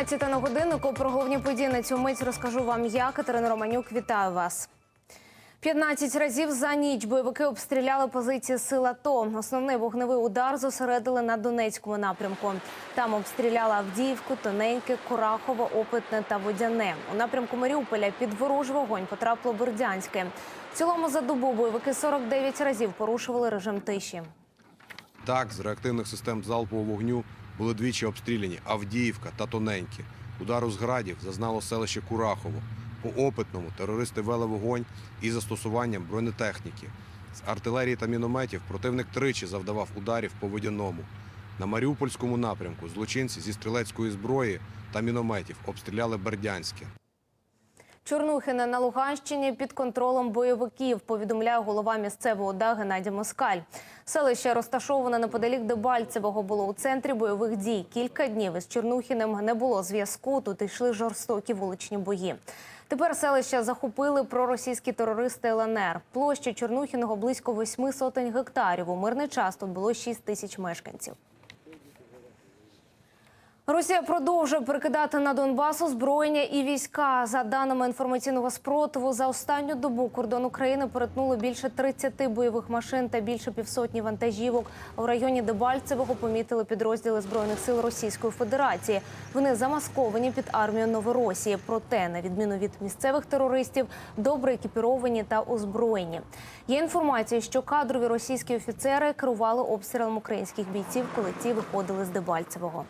15 на годиннику про головні події на цю мить розкажу вам я, Катерина Романюк. Вітаю вас. 15 разів за ніч бойовики обстріляли позиції сил АТО. Основний вогневий удар зосередили на Донецькому напрямку. Там обстріляли Авдіївку, Тоненьке, Курахово, Опитне та Водяне. У напрямку Маріуполя під ворожий вогонь потрапило Бердянське. В цілому за добу бойовики 49 разів порушували режим тиші. Так, з реактивних систем залпового вогню були двічі обстріляні Авдіївка та Тоненькі. Удару з градів зазнало селище Курахово. По опитному терористи вели вогонь із застосуванням бронетехніки. З артилерії та мінометів противник тричі завдавав ударів по водяному. На Маріупольському напрямку злочинці зі стрілецької зброї та мінометів обстріляли Бердянське. Чорнухине на Луганщині під контролем бойовиків, повідомляє голова місцевого ОДА Геннадій Москаль. Селище розташоване неподалік Дебальцевого було у центрі бойових дій. Кілька днів із Чорнухіним не було зв'язку. Тут йшли жорстокі вуличні бої. Тепер селище захопили проросійські терористи ЛНР. Площа Чорнухіного близько восьми сотень гектарів. У мирний час тут було 6 тисяч мешканців. Росія продовжує перекидати на Донбас озброєння і війська. За даними інформаційного спротиву, за останню добу кордон України перетнуло більше 30 бойових машин та більше півсотні вантажівок. У районі Дебальцевого помітили підрозділи збройних сил Російської Федерації. Вони замасковані під армію Новоросії. Проте, на відміну від місцевих терористів, добре екіпіровані та озброєні. Є інформація, що кадрові російські офіцери керували обстрілом українських бійців, коли ті виходили з Дебальцевого.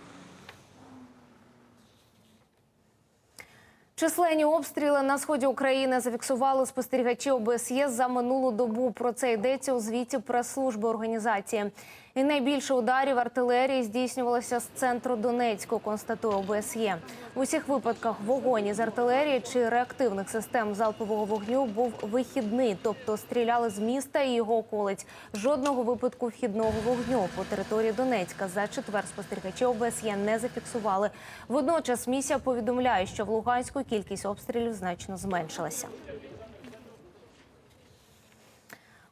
Численні обстріли на сході України зафіксували спостерігачі ОБСЄ за минулу добу. Про це йдеться у звіті прес-служби організації. І найбільше ударів артилерії здійснювалося з центру Донецького, констатує ОБСЄ. В усіх випадках вогонь із артилерії чи реактивних систем залпового вогню був вихідний, тобто стріляли з міста і його околиць. Жодного випадку вхідного вогню по території Донецька за четвер спостерігачі ОБСЄ не зафіксували. Водночас місія повідомляє, що в Луганську кількість обстрілів значно зменшилася.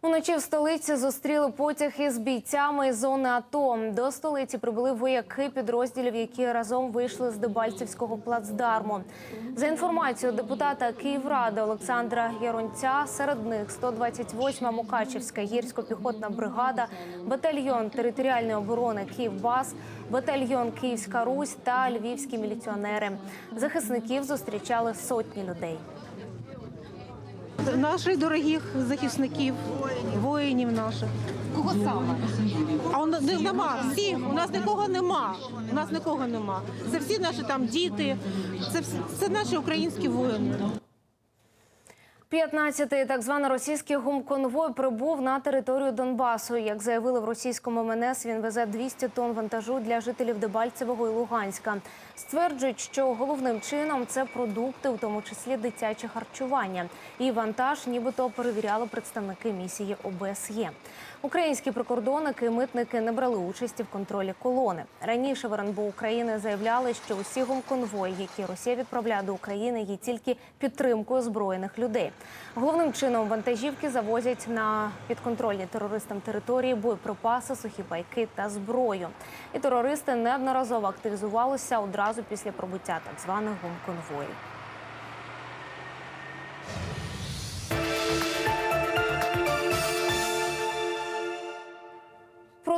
Уночі в столиці зустріли потяг із бійцями зони АТО. До столиці прибули вояки підрозділів, які разом вийшли з Дебальцівського плацдарму. За інформацією депутата Київради Олександра Яронця, серед них 128-ма Мукачівська гірсько-піхотна бригада, батальйон територіальної оборони Київбас, батальйон Київська Русь та львівські міліціонери. Захисників зустрічали сотні людей. Наших дорогих захисників, воїнів наших. Кого саме? А у нас нема всіх. У нас нікого нема. У нас нікого нема. Це всі наші там діти. Це всі- це наші українські воїни. 15-й так званий російський гумконвой прибув на територію Донбасу. Як заявили в російському МНС, він везе 200 тонн вантажу для жителів Дебальцевого і Луганська. Стверджують, що головним чином це продукти, в тому числі дитяче харчування. І вантаж, нібито перевіряли представники місії ОБСЄ. Українські прикордонники і митники не брали участі в контролі колони. Раніше в РНБО України заявляли, що усі гумконвої, які Росія відправляє до України, є тільки підтримкою озброєних людей. Головним чином вантажівки завозять на підконтрольні терористам території боєприпаси, сухі пайки та зброю. І терористи неодноразово активізувалися одразу після пробуття так званих гумконвоїв.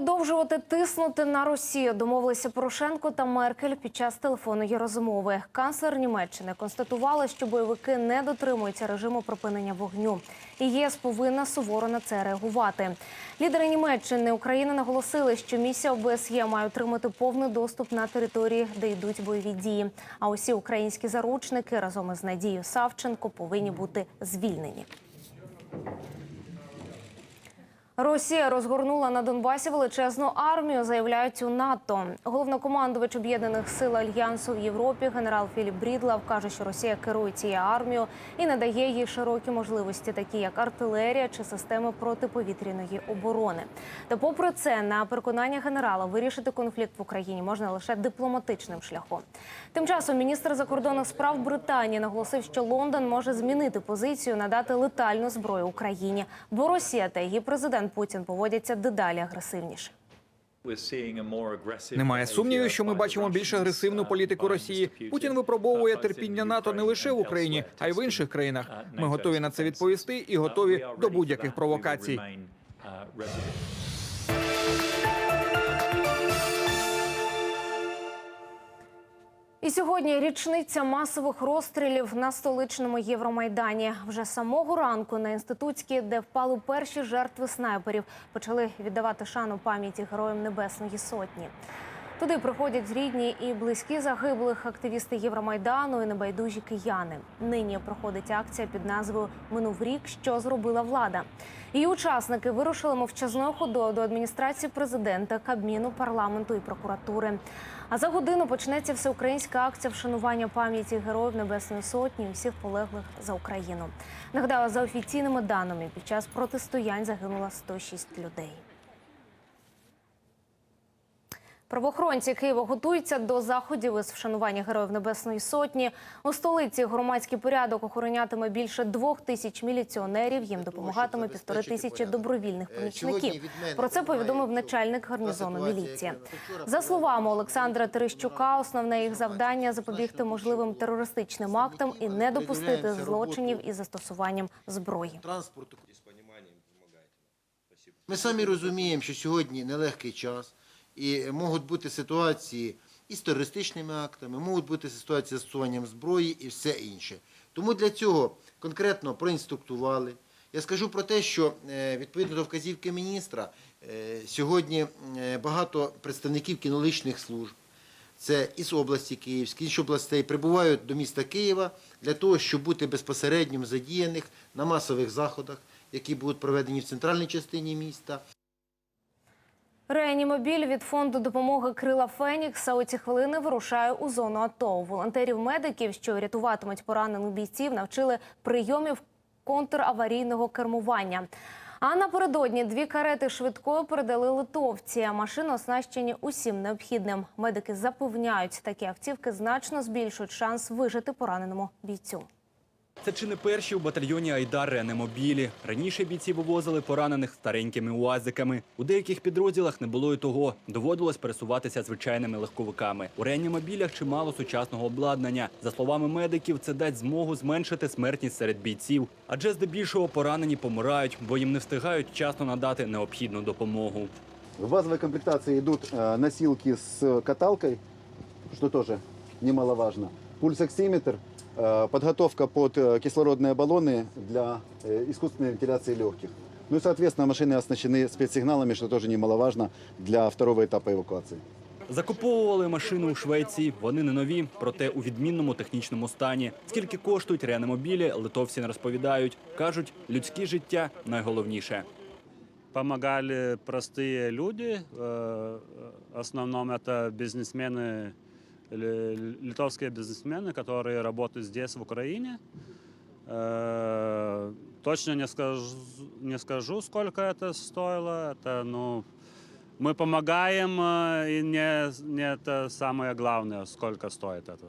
Продовжувати тиснути на Росію домовилися Порошенко та Меркель під час телефонної розмови. Канцлер Німеччини констатувала, що бойовики не дотримуються режиму припинення вогню. І ЄС повинна суворо на це реагувати. Лідери Німеччини України наголосили, що місія ОБСЄ має отримати повний доступ на території, де йдуть бойові дії. А усі українські заручники разом із Надією Савченко повинні бути звільнені. Росія розгорнула на Донбасі величезну армію, заявляють у НАТО. Головнокомандувач об'єднаних сил альянсу в Європі, генерал Філіп Брідлав, каже, що Росія керує цією армією і надає їй широкі можливості, такі як артилерія чи системи протиповітряної оборони. Та, попри це, на переконання генерала вирішити конфлікт в Україні можна лише дипломатичним шляхом. Тим часом міністр закордонних справ Британії наголосив, що Лондон може змінити позицію, надати летальну зброю Україні, бо Росія та її президент Путін поводяться дедалі агресивніше. Немає сумнівів, що ми бачимо більш агресивну політику Росії. Путін випробовує терпіння НАТО не лише в Україні, а й в інших країнах. Ми готові на це відповісти і готові до будь-яких провокацій. І сьогодні річниця масових розстрілів на столичному Євромайдані. Вже самого ранку на інститутській, де впали перші жертви снайперів, почали віддавати шану пам'яті героям Небесної Сотні. Туди приходять рідні і близькі загиблих активісти Євромайдану і небайдужі кияни. Нині проходить акція під назвою Минув рік, що зробила влада. Її учасники вирушили мовчазною ходою до адміністрації президента, кабміну, парламенту і прокуратури. А за годину почнеться всеукраїнська акція вшанування пам'яті героїв Небесної Сотні і всіх полеглих за Україну. Нагадаю, за офіційними даними, під час протистоянь загинуло 106 людей. Правоохоронці Києва готуються до заходів із вшанування героїв Небесної Сотні. У столиці громадський порядок охоронятиме більше двох тисяч міліціонерів. Їм допомагатиме півтори тисячі добровільних помічників. Про це повідомив начальник гарнізону міліції. За словами Олександра Терещука, основне їх завдання запобігти можливим терористичним актам і не допустити злочинів із застосуванням зброї. Ми самі розуміємо, що сьогодні нелегкий час, і можуть бути ситуації і з терористичними актами, можуть бути ситуації з застосуванням зброї і все інше. Тому для цього конкретно проінструктували. Я скажу про те, що е, відповідно до вказівки міністра, е, сьогодні е, багато представників кінологічних служб, це із області Київської, інших областей прибувають до міста Києва для того, щоб бути безпосередньо задіяних на масових заходах, які будуть проведені в центральній частині міста. Реанімобіль від фонду допомоги Крила Фенікса у ці хвилини вирушає у зону АТО. Волонтерів-медиків, що рятуватимуть поранених бійців, навчили прийомів контраварійного кермування. А напередодні дві карети швидкої передали литовці. Машини оснащені усім необхідним. Медики запевняють, такі автівки значно збільшують шанс вижити пораненому бійцю. Це чи не перші у батальйоні Айдар реанімобілі. Раніше бійці вивозили поранених старенькими уазиками. У деяких підрозділах не було і того. Доводилось пересуватися звичайними легковиками. У реанімобілях чимало сучасного обладнання. За словами медиків, це дасть змогу зменшити смертність серед бійців, адже здебільшого поранені помирають, бо їм не встигають вчасно надати необхідну допомогу. В базовой комплектации идут э, носилки с каталкой, что тоже немаловажно. Пульсоксиметр, подготовка под э, кислородные баллоны для э, искусственной вентиляции легких. Ну и, соответственно, машины оснащены спецсигналами, что тоже немаловажно для второго этапа эвакуации. Закуповували машини у Швеції. Вони не нові, проте у відмінному технічному стані. Скільки коштують реанімобілі, литовці не розповідають. кажуть, людське життя найголовніше. помогали простые люди. э, В основном это бизнесмены, ли- литовские бизнесмены, которые работают здесь, в Украине. Э, Точно не скажу, не скажу, сколько это стоило. Это, ну, мы помогаем, э, и не, не это самое главное, сколько стоит это.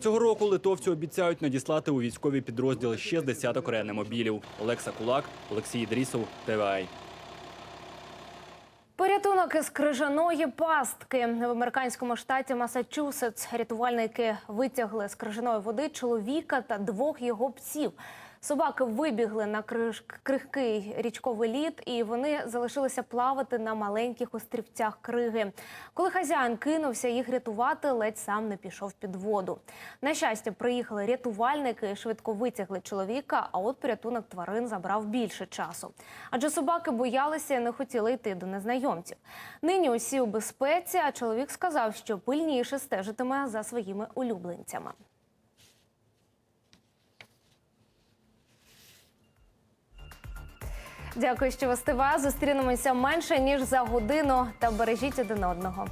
Цього року литовці обіцяють надіслати у військові підрозділи ще з десяток реанімобілів. Олекса Кулак, Олексій Ідрісов, ТВАЙ. Порятунок із крижаної пастки в американському штаті Масачусетс рятувальники витягли з крижаної води чоловіка та двох його псів. Собаки вибігли на крихкий річковий лід, і вони залишилися плавати на маленьких острівцях криги. Коли хазяїн кинувся їх рятувати, ледь сам не пішов під воду. На щастя, приїхали рятувальники, швидко витягли чоловіка. А от порятунок тварин забрав більше часу. Адже собаки боялися і не хотіли йти до незнайомців. Нині усі у безпеці. А чоловік сказав, що пильніше стежитиме за своїми улюбленцями. Дякую, що ви з ТВА. Зустрінемося менше ніж за годину та бережіть один одного.